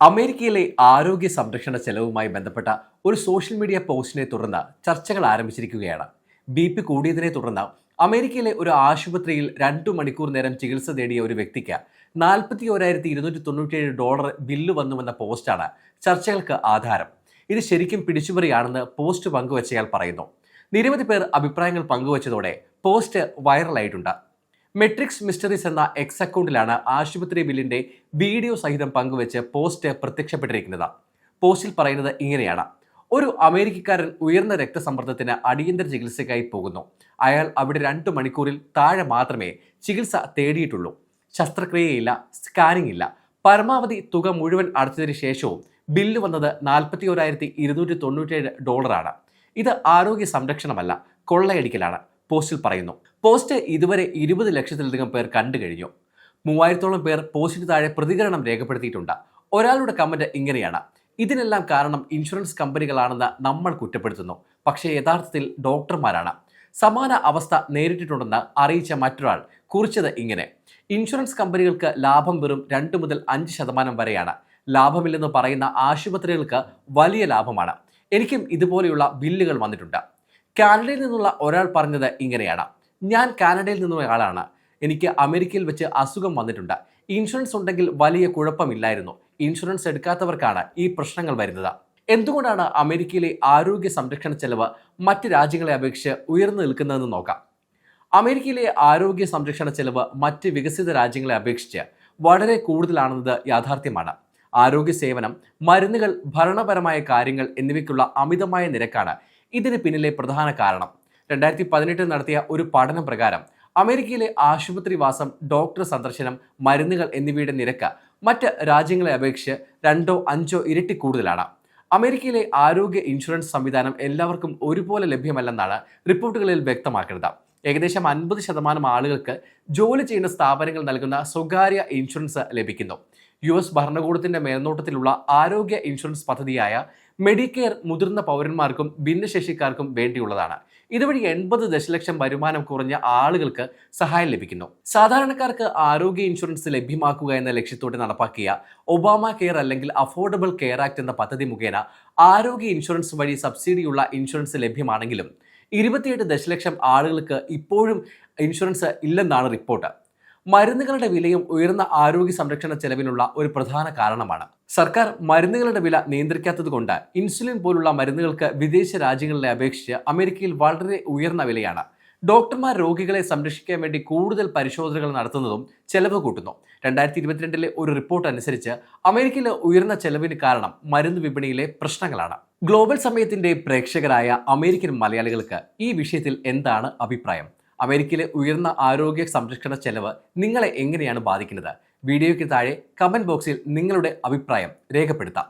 അമേരിക്കയിലെ ആരോഗ്യ സംരക്ഷണ ചെലവുമായി ബന്ധപ്പെട്ട ഒരു സോഷ്യൽ മീഡിയ പോസ്റ്റിനെ തുടർന്ന് ചർച്ചകൾ ആരംഭിച്ചിരിക്കുകയാണ്. ബി പി കൂടിയതിനെ തുടർന്ന് അമേരിക്കയിലെ ഒരു ആശുപത്രിയിൽ രണ്ടു മണിക്കൂർ നേരം ചികിത്സ നേടിയ ഒരു വ്യക്തിക്ക് നാൽപ്പത്തി ഒരായിരത്തി ഇരുന്നൂറ്റി തൊണ്ണൂറ്റിയേഴ് ഡോളർ ബില്ല് വന്നുവെന്ന പോസ്റ്റാണ് ചർച്ചകൾക്ക് ആധാരം. ഇത് ശരിക്കും പിടിച്ചുപറിയാണെന്ന് പോസ്റ്റ് പങ്കുവച്ചയാൾ പറയുന്നു. നിരവധി പേർ അഭിപ്രായങ്ങൾ പങ്കുവച്ചതോടെ പോസ്റ്റ് വൈറലായിട്ടുണ്ട്. മെട്രിക്സ് മിസ്റ്ററീസ് എന്ന എക്സ് അക്കൗണ്ടിലാണ് ആശുപത്രി ബില്ലിന്റെ വീഡിയോ സഹിതം പങ്കുവെച്ച് പോസ്റ്റ് പ്രത്യക്ഷപ്പെട്ടിരിക്കുന്നത്. പോസ്റ്റിൽ പറയുന്നത് ഇങ്ങനെയാണ്. ഒരു അമേരിക്കക്കാരൻ ഉയർന്ന രക്തസമ്മർദ്ദത്തിന് അടിയന്തര ചികിത്സയ്ക്കായി പോകുന്നു. അയാൾ അവിടെ രണ്ട് മണിക്കൂറിൽ താഴെ മാത്രമേ ചികിത്സ തേടിയിട്ടുള്ളൂ. ശസ്ത്രക്രിയയില്ല സ്കാനിംഗ് ഇല്ല. പരമാവധി തുക മുഴുവൻ അടച്ചതിന് ശേഷവും ബില്ല് വന്നത് നാൽപ്പത്തി ഒരായിരത്തി ഇരുന്നൂറ്റി തൊണ്ണൂറ്റേഴ് ഡോളറാണ്. ഇത് ആരോഗ്യ സംരക്ഷണമല്ല കൊള്ളയടിക്കലാണ്. പോസ്റ്റിൽ പറയുന്നു. പോസ്റ്റ് ഇതുവരെ ഇരുപത് ലക്ഷത്തിലധികം പേർ കണ്ടു കഴിഞ്ഞു. മൂവായിരത്തോളം പേർ പോസ്റ്റിന് താഴെ പ്രതികരണം രേഖപ്പെടുത്തിയിട്ടുണ്ട്. ഒരാളുടെ കമന്റ് ഇങ്ങനെയാണ്. ഇതിനെല്ലാം കാരണം ഇൻഷുറൻസ് കമ്പനികളാണെന്ന് നമ്മൾ കുറ്റപ്പെടുത്തുന്നു. പക്ഷേ യഥാർത്ഥത്തിൽ ഡോക്ടർമാരാണ്. സമാന അവസ്ഥ നേരിട്ടിട്ടുണ്ടെന്ന് അറിയിച്ച മറ്റൊരാൾ കുറിച്ചത് ഇങ്ങനെ. ഇൻഷുറൻസ് കമ്പനികൾക്ക് ലാഭം വെറും രണ്ട് മുതൽ അഞ്ച് ശതമാനം വരെയാണ്. ലാഭമില്ലെന്ന് പറയുന്ന ആശുപത്രികൾക്ക് വലിയ ലാഭമാണ്. എനിക്കും ഇതുപോലെയുള്ള ബില്ലുകൾ വന്നിട്ടുണ്ട്. കാനഡയിൽ നിന്നുള്ള ഒരാൾ പറഞ്ഞത് ഇങ്ങനെയാണ്. ഞാൻ കാനഡയിൽ നിന്നുള്ള ആളാണ്. എനിക്ക് അമേരിക്കയിൽ വെച്ച് അസുഖം വന്നിട്ടുണ്ട്. ഇൻഷുറൻസ് ഉണ്ടെങ്കിൽ വലിയ കുഴപ്പമില്ലായിരുന്നു. ഇൻഷുറൻസ് എടുക്കാത്തവർക്കാണ് ഈ പ്രശ്നങ്ങൾ വരുന്നത്. എന്തുകൊണ്ടാണ് അമേരിക്കയിലെ ആരോഗ്യ സംരക്ഷണ ചെലവ് മറ്റ് രാജ്യങ്ങളെ അപേക്ഷിച്ച് ഉയർന്നു നിൽക്കുന്നതെന്ന് നോക്കാം. അമേരിക്കയിലെ ആരോഗ്യ സംരക്ഷണ ചെലവ് മറ്റ് വികസിത രാജ്യങ്ങളെ അപേക്ഷിച്ച് വളരെ കൂടുതലാണെന്നത് യാഥാർത്ഥ്യമാണ്. ആരോഗ്യ സേവനം മരുന്നുകൾ ഭരണപരമായ കാര്യങ്ങൾ എന്നിവയ്ക്കുള്ള അമിതമായ നിരക്കാണ് ഇതിന് പിന്നിലെ പ്രധാന കാരണം. രണ്ടായിരത്തി പതിനെട്ടിൽ നടത്തിയ ഒരു പഠനം പ്രകാരം അമേരിക്കയിലെ ആശുപത്രിവാസം ഡോക്ടർ സന്ദർശനം മരുന്നുകൾ എന്നിവയുടെ നിരക്ക് മറ്റ് രാജ്യങ്ങളെ അപേക്ഷിച്ച് രണ്ടോ അഞ്ചോ ഇരട്ടി കൂടുതലാണ്. അമേരിക്കയിലെ ആരോഗ്യ ഇൻഷുറൻസ് സംവിധാനം എല്ലാവർക്കും ഒരുപോലെ ലഭ്യമല്ലെന്നാണ് റിപ്പോർട്ടുകളിൽ വ്യക്തമാക്കുന്നത്. ഏകദേശം അൻപത് ശതമാനം ആളുകൾക്ക് ജോലി ചെയ്യുന്ന സ്ഥാപനങ്ങൾ നൽകുന്ന സ്വകാര്യ ഇൻഷുറൻസ് ലഭിക്കുന്നു. യു എസ് ഭരണകൂടത്തിന്റെ മേൽനോട്ടത്തിലുള്ള ആരോഗ്യ ഇൻഷുറൻസ് പദ്ധതിയായ മെഡിക്കെയർ മുതിർന്ന പൗരന്മാർക്കും ഭിന്നശേഷിക്കാർക്കും വേണ്ടിയുള്ളതാണ്. ഇതുവഴി എൺപത് ദശലക്ഷം വരുമാനം കുറഞ്ഞ ആളുകൾക്ക് സഹായം ലഭിക്കുന്നു. സാധാരണക്കാർക്ക് ആരോഗ്യ ഇൻഷുറൻസ് ലഭ്യമാക്കുക എന്ന ലക്ഷ്യത്തോടെ നടപ്പാക്കിയ ഒബാമ കെയർ അല്ലെങ്കിൽ അഫോർഡബിൾ കെയർ ആക്ട് എന്ന പദ്ധതി മുഖേന ആരോഗ്യ ഇൻഷുറൻസ് വഴി സബ്സിഡിയുള്ള ഇൻഷുറൻസ് ലഭ്യമാണെങ്കിലും ഇരുപത്തിയെട്ട് ദശലക്ഷം ആളുകൾക്ക് ഇപ്പോഴും ഇൻഷുറൻസ് ഇല്ലെന്നാണ് റിപ്പോർട്ട്. മരുന്നുകളുടെ വിലയും ഉയർന്ന ആരോഗ്യ സംരക്ഷണ ചെലവിനുള്ള ഒരു പ്രധാന കാരണമാണ്. സർക്കാർ മരുന്നുകളുടെ വില നിയന്ത്രിക്കാത്തതുകൊണ്ട് ഇൻസുലിൻ പോലുള്ള മരുന്നുകൾക്ക് വിദേശ രാജ്യങ്ങളിലെ അപേക്ഷിച്ച് അമേരിക്കയിൽ വളരെ ഉയർന്ന വിലയാണ്. ഡോക്ടർമാർ രോഗികളെ സംരക്ഷിക്കാൻ വേണ്ടി കൂടുതൽ പരിശോധനകൾ നടത്തുന്നതും ചെലവ് കൂട്ടുന്നു. രണ്ടായിരത്തി ഇരുപത്തിരണ്ടിലെ ഒരു റിപ്പോർട്ട് അനുസരിച്ച് അമേരിക്കയിലെ ഉയർന്ന ചെലവിന് കാരണം മരുന്ന് വിപണിയിലെ പ്രശ്നങ്ങളാണ്. ഗ്ലോബൽ സമയത്തിന്റെ പ്രേക്ഷകരായ അമേരിക്കൻ മലയാളികൾക്ക് ഈ വിഷയത്തിൽ എന്താണ് അഭിപ്രായം? അമേരിക്കയിലെ ഉയർന്ന ആരോഗ്യ സംരക്ഷണ ചെലവ് നിങ്ങളെ എങ്ങനെയാണ് ബാധിക്കുന്നത്? വീഡിയോയ്ക്ക് താഴെ കമന്റ് ബോക്സിൽ നിങ്ങളുടെ അഭിപ്രായം രേഖപ്പെടുത്താം.